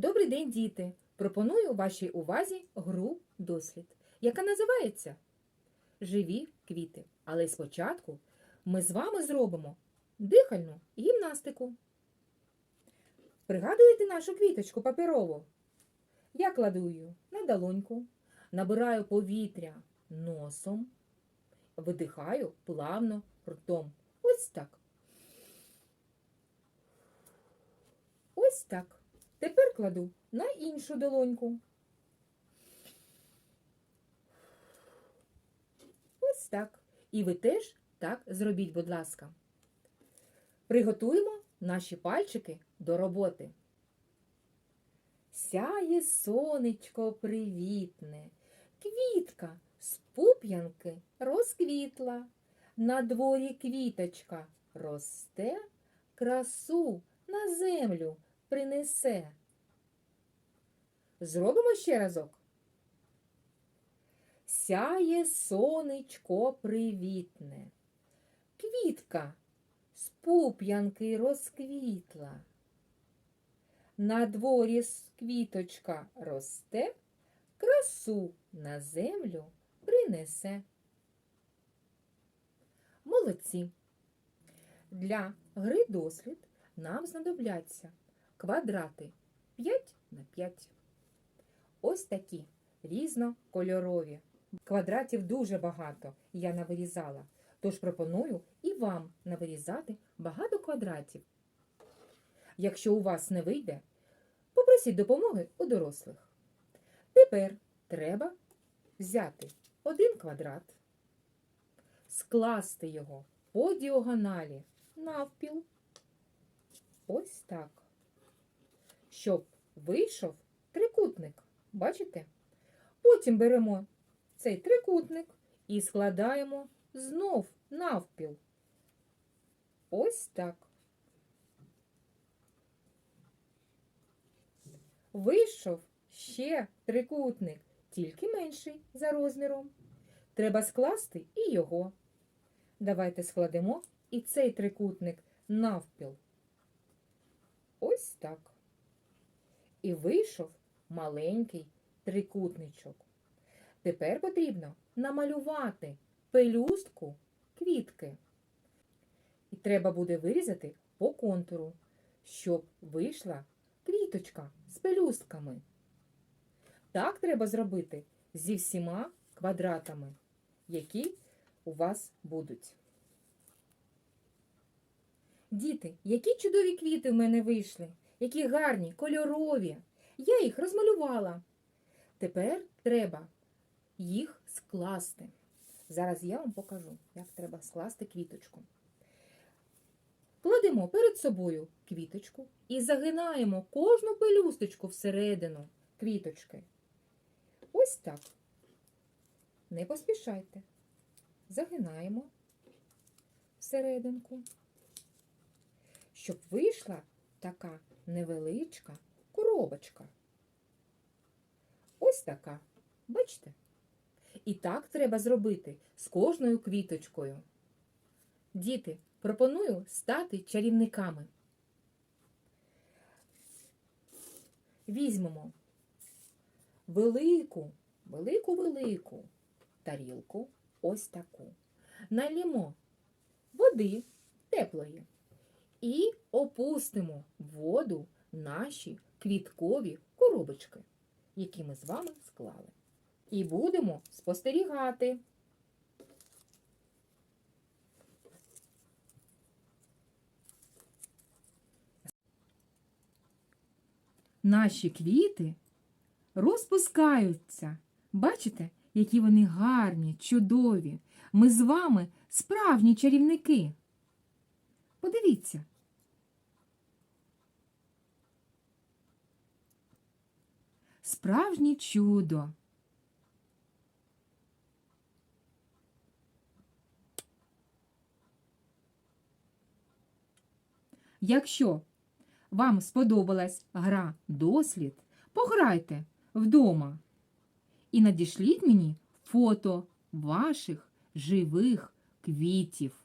Добрий день, діти! Пропоную вашій увазі гру дослід, яка називається Живі квіти. Але спочатку ми з вами зробимо дихальну гімнастику. Пригадуєте нашу квіточку паперову? Я кладу її на долоньку, набираю повітря носом, видихаю плавно ртом. Ось так. Ось так. Тепер кладу на іншу долоньку. Ось так. І ви теж так зробіть, будь ласка. Приготуємо наші пальчики до роботи. Сяє сонечко привітне, квітка з пуп'янки розквітла. На дворі квіточка росте, красу на землю принесе. Зробимо ще разок. Сяє сонечко привітне, квітка з пуп'янки розквітла. На дворі квіточка росте, красу на землю принесе. Молодці. Для гри дослід нам знадобляться квадрати 5 на 5. Ось такі різнокольорові. Квадратів дуже багато я навирізала, тож пропоную і вам навирізати багато квадратів. Якщо у вас не вийде, попросіть допомоги у дорослих. Тепер треба взяти один квадрат, скласти його по діагоналі навпіл. Ось так. Щоб вийшов трикутник. Бачите? Потім беремо цей трикутник і складаємо знов навпіл. Ось так. Вийшов ще трикутник, тільки менший за розміром. Треба скласти і його. Давайте складемо і цей трикутник навпіл. Ось так. І вийшов маленький трикутничок. Тепер потрібно намалювати пелюстку квітки. І треба буде вирізати по контуру, щоб вийшла квіточка з пелюстками. Так треба зробити зі всіма квадратами, які у вас будуть. Діти, які чудові квіти в мене вийшли, які гарні, кольорові. Я їх розмалювала. Тепер треба їх скласти. Зараз я вам покажу, як треба скласти квіточку. Кладемо перед собою квіточку і загинаємо кожну пелюсточку всередину квіточки. Ось так. Не поспішайте. Загинаємо всерединку, щоб вийшла така невеличка коробочка. Ось така. Бачите? І так треба зробити з кожною квіточкою. Діти, пропоную стати чарівниками. Візьмемо велику, велику, велику тарілку, ось таку. Налімо води теплої і опустимо воду наші квіткові коробочки, які ми з вами склали. І будемо спостерігати. Наші квіти розпускаються. Бачите, які вони гарні, чудові. Ми з вами справжні чарівники. Подивіться. Справжнє чудо. Якщо вам сподобалась гра дослід, пограйте вдома і надішліть мені фото ваших живих квітів.